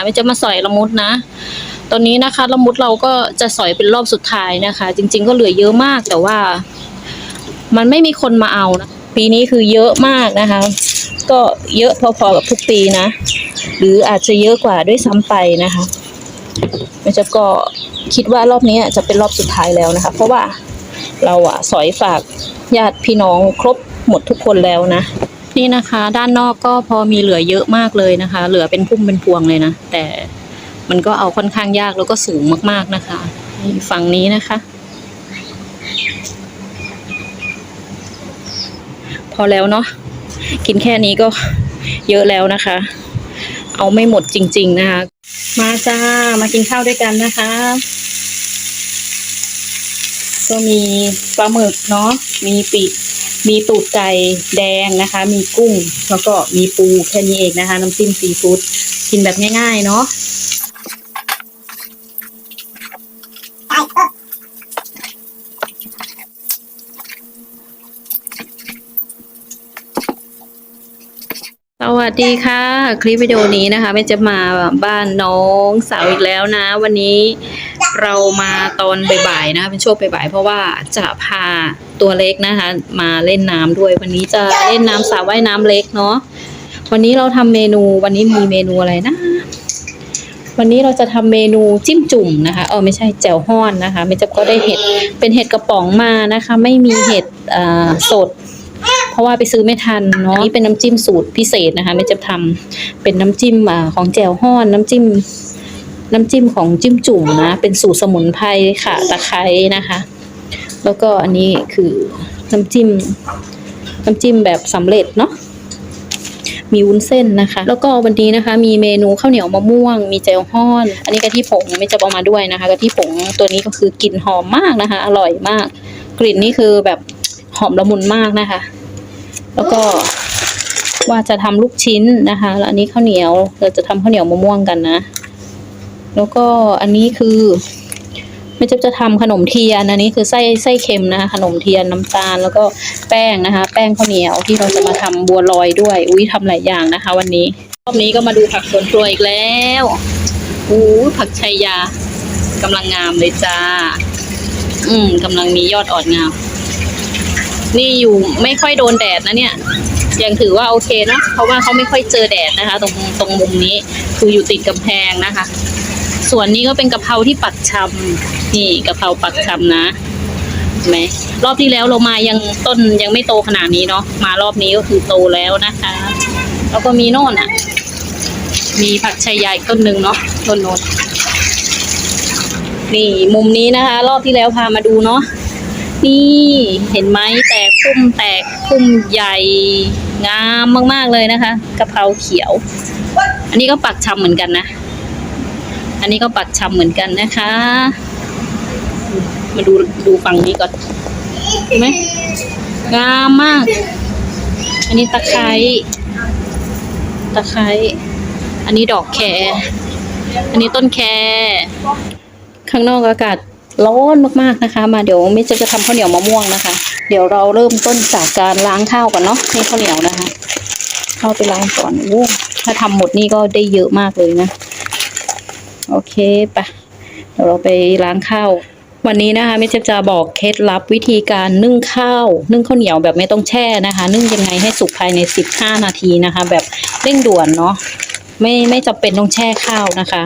นะคะไม่จะมาสอยละมุดนะ ตอนนี้นะคะละมุดเราก็จะสอยเป็นรอบสุดท้ายนะคะ จริง ๆ ก็เหลือเยอะมากแต่ว่า มันไม่มีคนมาเอานะปีนี้คือเยอะมากนะคะ ก็เยอะพอๆกับทุกปีนะ หรืออาจจะเยอะกว่าด้วยซ้ำไปนะคะมันจะก็คิดว่ารอบนี้จะเป็นรอบสุดท้ายแล้วนะคะ เพราะว่าเราอะสอยฝากญาติพี่น้องครบหมดทุกคนแล้วนะ นี่นะคะ ด้านนอกก็พอมีเหลือเยอะมากเลยนะคะ เหลือเป็นพุ่มเป็นพวงเลยนะ แต่มันก็เอาค่อนข้างยากแล้วก็สูงมากๆนะคะฝั่งนี้นะคะ พอแล้วเนาะกินแค่นี้ก็เยอะแล้วนะคะ เอาไม่หมดจริง ๆ นะคะ มาจ้ามากินข้าวด้วยกันนะคะ ก็มีปลาหมึกเนาะมีปีก มีตูดไก่แดงนะคะ มีกุ้งแล้วก็มีปูแค่นี้เองนะคะ น้ำจิ้มซีฟู้ดกินแบบง่าย ๆ เนาะสวัสดีค่ะ คลิปวิดีโอนี้นะคะไม่จะมาบ้านน้องสาวอีกแล้วนะ วันนี้เรามาตอนบ่ายๆนะคะเป็นช่วงบ่ายๆเพราะว่าจะพา ตัวเล็กนะคะ มาเล่นน้ำด้วย วันนี้จะเล่นน้ำสระว่ายน้ำเล็กเนาะวันนี้เราทำเมนูวันนี้มีเมนูอะไรนะ วันนี้เราจะทำเมนูจิ้มจุ่มนะคะเออไม่ใช่แจ่วฮ้อนนะคะไม่จะก็ได้เห็ดเป็นเห็ดกระป๋องมานะคะ ไม่มีเห็ดสด เพราะว่าไปซื้อไม่ทันเนาะนี่เป็นน้ำจิ้มสูตรพิเศษนะคะ ไม่จะทำเป็นน้ำจิ้มอของแจ่วฮ้อน น้ำจิ้มน้ำจิ้มของจิ้มจุ่มนะ เป็นสูตรสมุนไพรค่ะตะไคร้นะคะ แล้วก็อันนี้คือน้ำจิ้มน้ำจิ้มแบบสำเร็จเนาะมีวุ้นเส้นนะคะ แล้วก็วันนี้นะคะ มีเมนูข้าวเหนียวมะม่วง มีแจ่วฮ้อน อันนี้กะทิผงไม่จะเอามาด้วยนะคะกะทิผงตัวนี้ก็คือกลิ่นหอมมากนะคะ อร่อยมาก กลิ่นนี่คือแบบหอมละมุนมากนะคะ แล้วก็ว่าจะทำลูกชิ้นนะคะแล้วอันนี้ข้าวเหนียวเราจะทำข้าวเหนียวมะม่วงกันนะ แล้วก็อันนี้คือ ม่จะจะทำขนมเทียนอันนี้คือไส้ไส้เค็มนะคะขนมเทียนน้ำตาลแล้วก็แป้งนะคะ แป้งข้าวเหนียวที่เราจะมาทำบัวลอยด้วย อุ้ยทำหลายอย่างนะคะ วันนี้รอบนี้ก็มาดูผักสวนครัวอีกแล้วอู้ผักชัยยากำลังงามเลยจ้า อืมกำลังมียอดอ่อนงาม นี่อยู่ไม่ค่อยโดนแดดนะเนี่ยยังถือว่าโอเคนะเพราะว่าเขาไม่ค่อยเจอแดดนะคะ ตรงตรงมุมนี้ คืออยู่ติดกำแพงนะคะ ส่วนนี้ก็เป็นกะเพราที่ปักชำนี่กะเพราปักชำนะเห็นไหมรอบที่แล้วเรามายังต้นยังไม่โตขนาดนี้เนาะมารอบนี้ก็คือโตแล้วนะคะ แล้วก็มีโน่นอะ มีผักชายใหญ่ต้นหนึ่งเนาะต้นโน้นนี่มุมนี้นะคะ รอบที่แล้วพามาดูเนาะนี่เห็นไหมแตกพุ่มแตกพุ่มใหญ่งามมาก ๆ เลยนะคะกะเพราเขียว อันนี้ก็ปักชำเหมือนกันนะ อันนี้ก็ปักชำเหมือนกันนะคะ มาดูดูฝั่งนี้ก่อนเห็นไหมงามมาก อันนี้ตะไคร้ตะไคร้อันนี้ดอกแครอันนี้ต้นแครข้างนอกอากาศร้อนมากๆนะคะ มาเดี๋ยวไม่จะจะทำข้าวเหนียวมะม่วงนะคะ เดี๋ยวเราเริ่มต้นจากการล้างข้าวก่อนเนาะนี่ข้าวเหนียวนะคะ เข้าไปล้างก่อนโอ้ถ้าทำหมดนี่ก็ได้เยอะมากเลยนะ โอเคปะเดี๋ยวเราไปล้างข้าววันนี้นะคะไม่จะจะบอกเคล็ดลับวิธีการนึ่งข้าว นึ่งข้าวเหนียวแบบไม่ต้องแช่นะคะ นึ่งยังไงให้สุกภายใน 15 นาทีนะคะ แบบเร่งด่วนเนาะไม่ไม่จำเป็นต้องแช่ข้าวนะคะ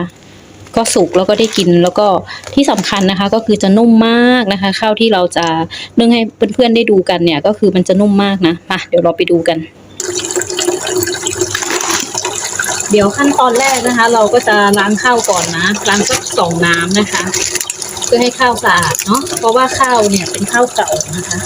ก็สุกแล้วก็ได้กินแล้วก็ที่สำคัญนะคะ ก็คือจะนุ่มมากนะคะข้าวที่เราจะนึ่งให้เพื่อนๆได้ดูกันเนี่ย ก็คือมันจะนุ่มมากนะมาเดี๋ยวเราไปดูกัน เดี๋ยวขั้นตอนแรกนะคะ เราก็จะล้างข้าวก่อนนะ ล้างสักสองน้ำนะคะ เพื่อให้ข้าวสะอาดเนาะเพราะว่าข้าวเนี่ยเป็นข้าวเก่านะคะ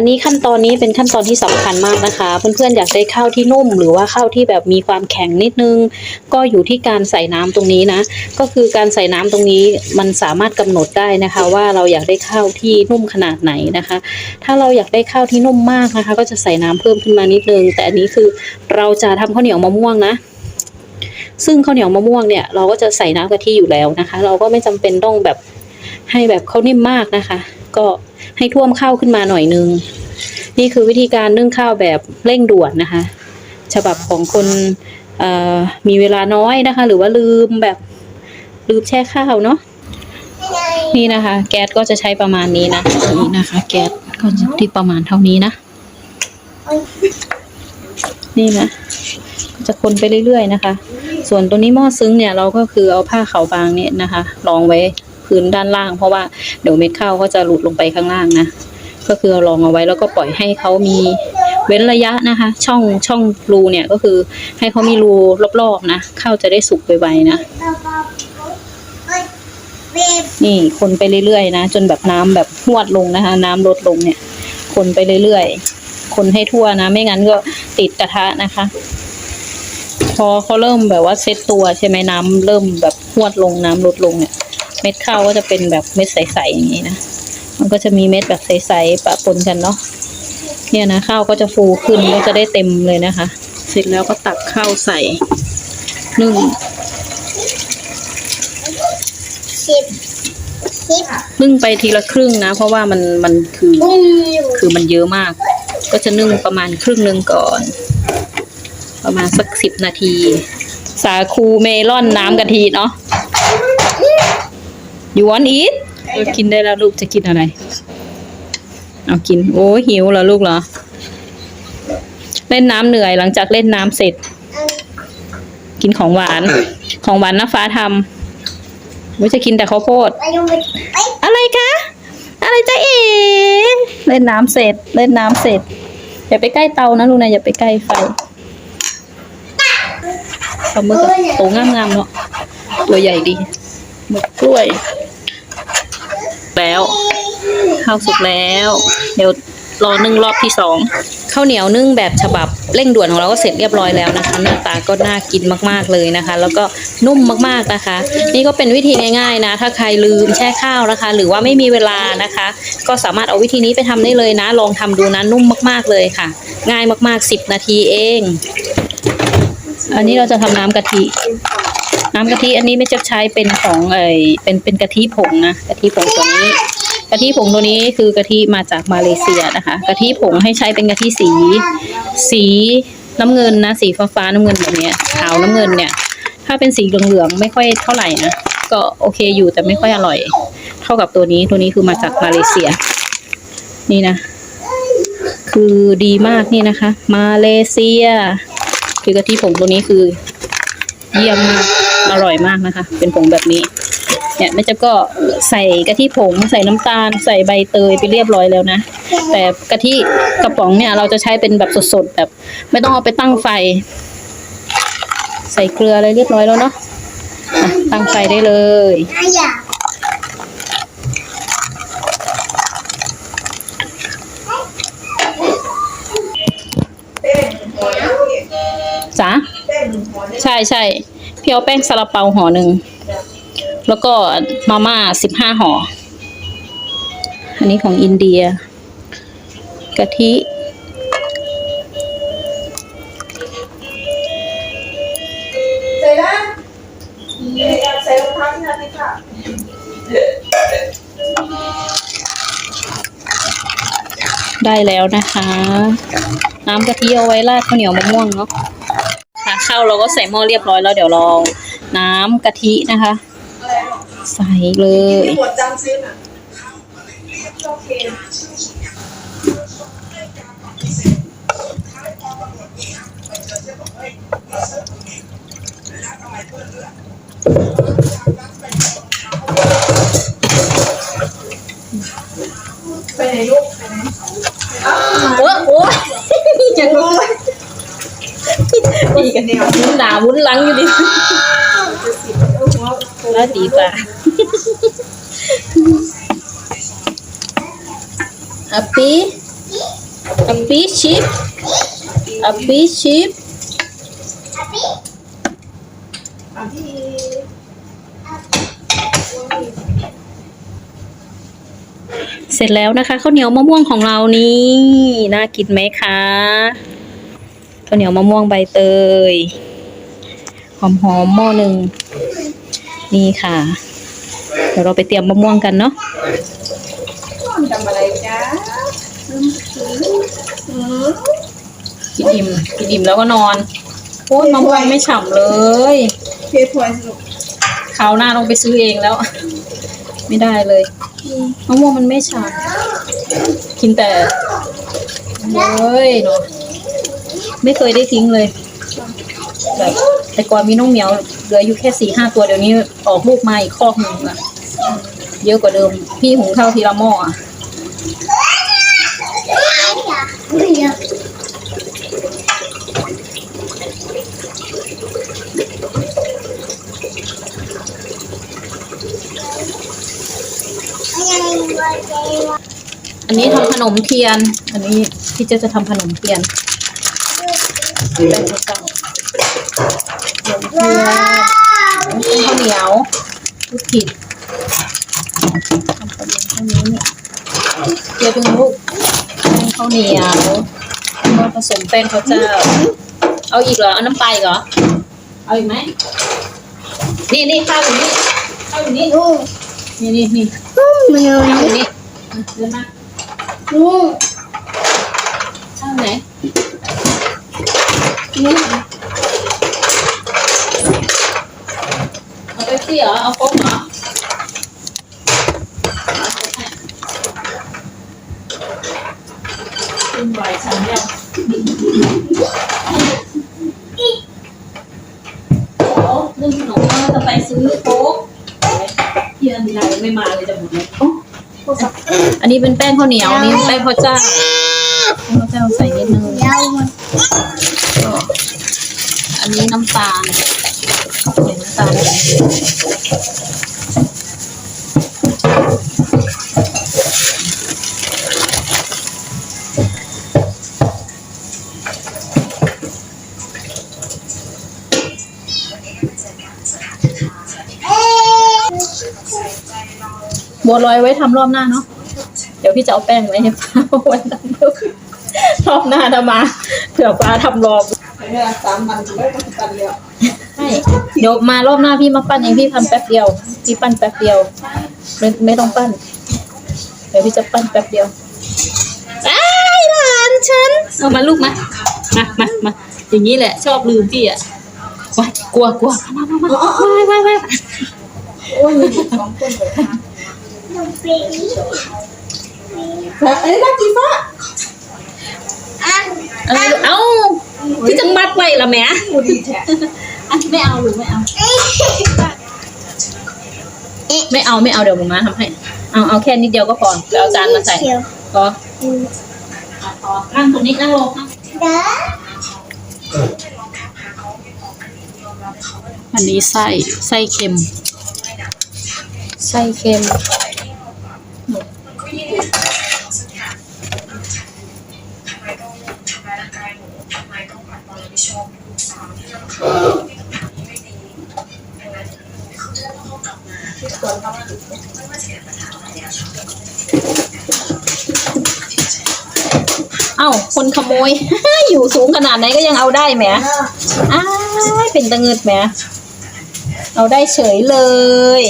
อันนี้ขั้นตอนนี้เป็นขั้นตอนที่สำคัญมากนะคะ เพื่อนๆอยากได้ข้าวที่นุ่ม หรือว่าข้าวที่แบบมีความแข็งนิดนึง ก็อยู่ที่การใส่น้ำตรงนี้นะ ก็คือการใส่น้ำตรงนี้มันสามารถกำหนดได้นะคะ ว่าเราอยากได้ข้าวที่นุ่มขนาดไหนนะคะ ถ้าเราอยากได้ข้าวที่นุ่มมากนะคะ ก็จะใส่น้ำเพิ่มขึ้นมานิดนึง แต่อันนี้คือเราจะทำข้าวเหนียวมะม่วงนะซึ่งข้าวเหนียวมะม่วงเนี่ยเราก็จะใส่น้ำกะทิอยู่แล้วนะคะ เราก็ไม่จำเป็นต้องแบบให้แบบข้าวนิ่มมากนะคะ ก็ ให้ท่วมข้าวขึ้นมาหน่อยนึง นี่คือวิธีการนึ่งข้าวแบบเร่งด่วนนะคะ ฉบับของคนมีเวลาน้อยนะคะ หรือว่าลืมแบบลืมแช่ข้าวเนาะนี่นะคะ แก๊สก็จะใช้ประมาณนี้นะนี่นะคะ แก๊สก็จะที่ประมาณเท่านี้นะ นี่นะก็จะคนไปเรื่อยๆนะคะ ส่วนตัวนี้หม้อซึ้งเนี่ยเราก็คือเอาผ้าขาวบางเนี่ยนะคะรองไว้ พื้นด้านล่าง เพราะว่าเดี๋ยวเม็ดข้าวก็จะหลุดลงไปข้างล่างนะก็คือเอารองเอาไว้แล้วก็ปล่อยให้เขามีเว้นระยะนะคะ ช่องช่องรูเนี่ยก็คือให้เขามีรูรอบๆนะข้าวจะได้สุกไวๆนะนี่คนไปเรื่อยๆนะจนแบบน้ำแบบหวดลงนะคะ น้ำลดลงเนี่ย คนไปเรื่อยๆ คนให้ทั่วนะ ไม่งั้นก็ติดกระทะนะคะ พอเขาเริ่มแบบว่าเซตตัวใช่ไหมน้ำเริ่มแบบหวดลงน้ำลดลงเนี่ย เม็ดข้าวก็จะเป็นแบบเม็ดใสๆอย่างนี้นะ มันก็จะมีเม็ดแบบใสๆปะปนกันเนาะ เนี่ยนะข้าวก็จะฟูขึ้นก็จะได้เต็มเลยนะคะ เสร็จแล้วก็ตักข้าวใส่นึ่งสิบสิบนึ่งไปทีละครึ่งนะ เพราะว่ามันมันคือปุ้งอยู่คือมันเยอะมาก ก็จะนึ่งประมาณครึ่งหนึ่งก่อน ประมาณสักสิบนาที สาคูเมลอนน้ำกะทิเนาะ you want eat เออกินได้แล้วลูกจะกินอะไร เอากิน โอ้หิวเหรอลูกเหรอ เล่นน้ำเหนื่อยหลังจากเล่นน้ำเสร็จ กินของหวาน ของหวานน้าฟ้าทำไม่จะกินแต่ข้าวโพดไปดูไปไปอะไรคะ อะไรจะเอ๋เล่นน้ำเสร็จ เล่นน้ำเสร็จ อย่าไปใกล้เตานะลูกนะอย่าไปใกล้ไฟปลาหมึกอะโตงามๆเนาะตัวใหญ่ดี หมึกกล้วย แล้วข้าวสุกแล้ว เดี๋ยวรอนึ่งรอบที่สองข้าวเหนียวนึ่งแบบฉบับเร่งด่วนของเราก็เสร็จเรียบร้อยแล้วนะคะ หน้าตาก็น่ากินมากๆเลยนะคะ แล้วก็นุ่มมากๆนะคะ นี่ก็เป็นวิธีง่ายๆนะ ถ้าใครลืมแช่ข้าวนะคะ หรือว่าไม่มีเวลานะคะ ก็สามารถเอาวิธีนี้ไปทำได้เลยนะ ลองทำดูนะนุ่มมากๆเลยค่ะ ง่ายมากๆ 10 นาทีเอง อันนี้เราจะทำน้ำกะทิ น้ำกะทิอันนี้ไม่จะใช้เป็นของเอยเป็นเป็นกะทิผงนะกะทิผงตัวนี้กะทิผงตัวนี้คือกะทิมาจากมาเลเซียนะคะกะทิผงให้ใช้เป็นกะทิสี สีน้ำเงินนะสีฟ้าฟ้าๆน้ำเงินแบบนี้ขาวน้ำเงินเนี่ย ถ้าเป็นสีเหลืองๆไม่ค่อยเท่าไหร่นะก็โอเคอยู่แต่ไม่ค่อยอร่อย เท่ากับตัวนี้ตัวนี้คือมาจากมาเลเซีย นี่นะ คือดีมากนี่นะคะ มาเลเซีย คือกะทิผงตัวนี้คือ เยี่ยมมาก อร่อยมากนะคะ เป็นผงแบบนี้เนี่ยแม่จะก็ใส่กะทิผงใส่น้ำตาล ใส่ใบเตยไปเรียบร้อยแล้วนะ แต่กะทิกระป๋องเนี่ยเราจะใช้เป็นแบบสดๆแบบ ไม่ต้องเอาไปตั้งไฟ ใส่เกลืออะไรเรียบร้อยแล้วเนาะะตั้งไฟได้เลยอาอยาใช่ใช่ พี่เอาแป้งซาลาเปาห่อหนึ่ง แล้วก็มาม่าสิบห้าห่อ อันนี้ของอินเดีย กะทิ ใส่ได้ใส่รองเท้าที่นาทีค่ะได้แล้วนะคะ น้ำกะทิเอาไว้ราดข้าวเหนียวมะม่วงเนาะค่ะ ข้าวเราก็ใส่หม้อเรียบร้อยแล้วเดี๋ยวเราน้ำกะทินะคะ ใส่เลยไปไหนลูกไปไหน โอ้โหยังรู้ ดีกันเนี่ยวุ้นหนาวุ้นหลังอยู่ดิแล้วตีตาอะปี a fish chip a fish chip อะพี่เสร็จแล้วนะคะข้าวเหนียวมะม่วงของเรานี่น่ากินไหมคะ ข้าวเหนียวมะม่วงใบเตย หอมหอมๆหม้อหนึ่งนี่ค่ะ เดี๋ยวเราไปเตรียมมะม่วงกันเนาะมันทำอะไรจ๊ะอืมกินอิ่มกินอิ่มแล้วก็นอนโอ้ยมะม่วงไม่ฉ่ำเลยเทถวยสนุกคราวหน้าต้องไปซื้อเองแล้ว ไม่ได้เลยมะม่วงมันไม่ฉ่ำกินแต่เลยเนาะ ไม่เคยได้ทิ้งเลยแบบแต่ก่อนมีน้องเหมียวเหลืออยู่แค่สี่ห้าตัวเดี๋ยวนี้ออกลูกมาอีกคอกหนึ่งอะเยอะกว่าเดิม พี่หุงข้าวทีละหม้ออะอันนี้ทำขนมเทียน อันนี้พี่เจจะทำขนมเทียน แป้งข้าวเจ้าขนมเทียนข้าวเหนียวลูกผิดทำขนมข้าวนี้เนี่ยเทียนเป็นลูกแป้งข้าวเหนียวก็ผสมแป้งข้าวเจ้า เอาอีกเหรอ เอาน้ำปลาอีกเหรอ เอาอีกไหม นี่นี่ข้าวอยู่นี่ข้าวอยู่นี่นี่นี่นี่มันอยู่ข้าวอยู่นี่เดินมานู่ข้าวไหน นู่เอาเป๊ปซี่เออาโค้กเหรอกินบ่อยฉันยังโอ้นึ่งขนมว่าจะไปซื้อโค้กเพื่อนไรไม่มาเลยจะหมดเลยอ้อันนี้เป็นแป้งข้าวเหนียว อันนี้แป้งข้าวเจ้าแป้งข้าวเจ้าใส่นิดนึงเดี๋ย นี้น้ำตาลใส่น้ำตาลบัวลอยไว้ทำรอบหน้าเนาะ เดี๋ยวพี่จะเอาแป้งไว้ให้ป้าไว้ทำรอบหน้าถ้ามาเผื่อป้าทำรอบ เนี่ยสามวันถึงได้มาสิบวันเดียวใช่เดี๋ยวมารอบหน้าพี่มาปั้นเองพี่ทำแป๊บเดียว พี่ปั้นแป๊บเดียว ไม่ไม่ต้องปั้น เดี๋ยวพี่จะปั้นแป๊บเดียวอ้ายหลานฉันเอามาลูกมามามามาอย่างนี้แหละ ชอบลืมพี่อะว้ายกลัวกลัวมามามาว้ายว้ายว้ายโอ้ยมีสองคนเลยค่ะดูปีนี้แต่ไอ้นักกีฟ้าอะเออเอ้า พี่จะมัดไว้ละแหม่ดูดีแท้อะไม่เอาหรือไม่เอา ไม่เอาไม่เอาเดี๋ยวหมูม้าทำให้ เอาเอาแค่นิดเดียวก็พอแล้วเอาจานมาใส่เขียวพออะพอนั่งตรงนี้นั่งลงนั่งเด้ออันนี้ไส้ไส้เค็ม ไส้เค็ม ที่ชอบลูกสาวที่นั่งข้าที่ทำองถามที่ไม่ดีดังนั้นคือเรื่องต้ากลับมาที่ควรต้องไม่ว่าจะเกิดปัญหาอะไรอะค่ะเอ้าคนขโมย อยู่สูงขนาดไหนก็ยังเอาได้แหมอ้าเป็นตะเงิดแหมเอาได้เฉยเลย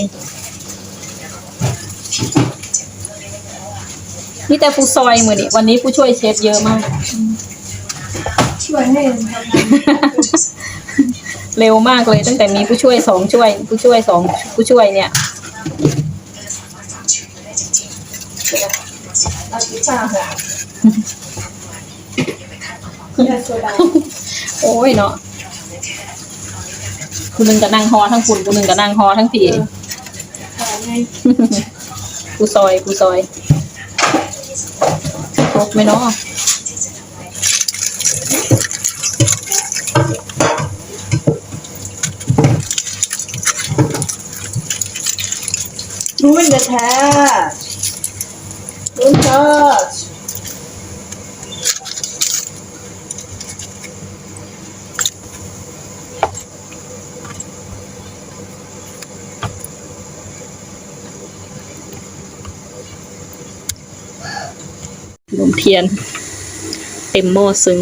นี่แต่ผู้ซอยเหมือนนี่วันนี้ผู้ช่วยเชฟเยอะมาก ช่วยให้ทำงานเร็วมากเลยตั้งแต่มีผู้ช่วยสองช่วย ผู้ช่วยสองผู้ช่วยเนี่ยนักกีฟ้าหัวเนี่ยโซดาโอ้ยเนาะคุณนึงก็นั่งฮอทั้งคุณคุณนึงก็นั่งฮอทั้งผีขายไงกูซอยกูซอยครบไหมเนาะ เลยค่ะลุ้นทอดลมเทียน เต็มหม้อซึ้ง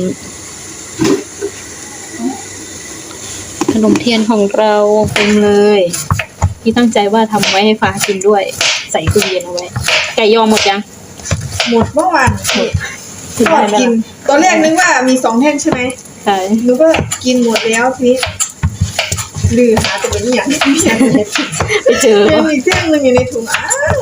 ขนมเทียนของเราเต็มเลย ที่ตั้งใจว่าทำไว้ให้ฟ้ากินด้วย ใส่ตู้เย็นเอาไว้ ไก่ยอหมดยัง หมดเมื่อวานถึงก่อนไหนกิน ตอนแรกนึกว่ามีสองแท่งใช่ไหมใช่หนูก็กินหมดแล้วทีนี้ลือหาตัวนี้อย่างที่อยากเห็นไปเจอยังมีอีกแท่งหนึ่งอยู่ในถุงอ้าว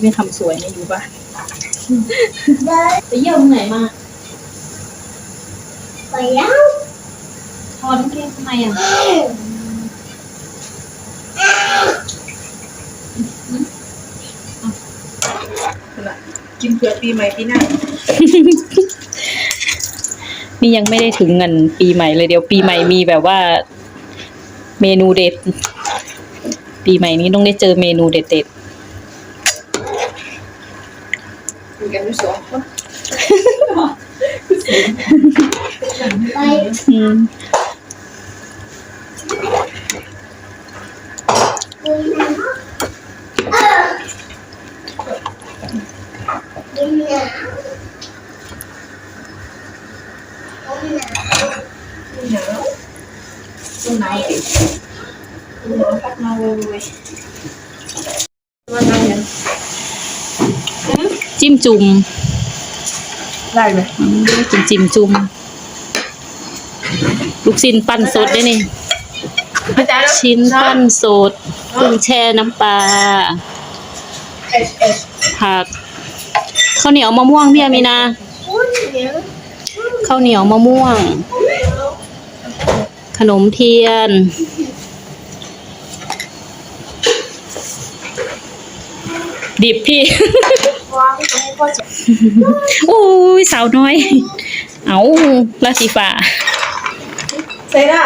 ไม่ทำสวยนะอยู่บ้าน ได้ไปเยี่ยมไหนมาไปแล้วทอนเกงทำไมอะน่ะกินเผื่อปีใหม่ปีหน้า นี่ยังไม่ได้ถึงเงินปีใหม่เลยเดี๋ยวปีใหม่มีแบบว่า เมนูเด็ด ปีใหม่นี้ต้องได้เจอเมนูเด็ดอยู่กันอยู่สองคนไปๆ อืมคุยนะเออกินหนาวกินหนาว หนาวต้นหนาวสิต้นหนาวพัดมาเว้ยวันนั้นยัง จิ้มจุ่มได้ไหมอืมกินจิ้มจุ่มลูกชิ้นปั้นสดได้นี่ อาจารย์ชิ้นปั้นสดกุ้งแช่น้ำปลาเอชเอชผักข้าวเหนียวมะม่วงพี่อามีนาพูดเสียงข้าวเหนียวมะม่วง ขนมเทียน ดิบพี่ วางตรงนี้ก็จะโอ้ยสาวน้อย เอาลาสีฟ้า ใส่ละ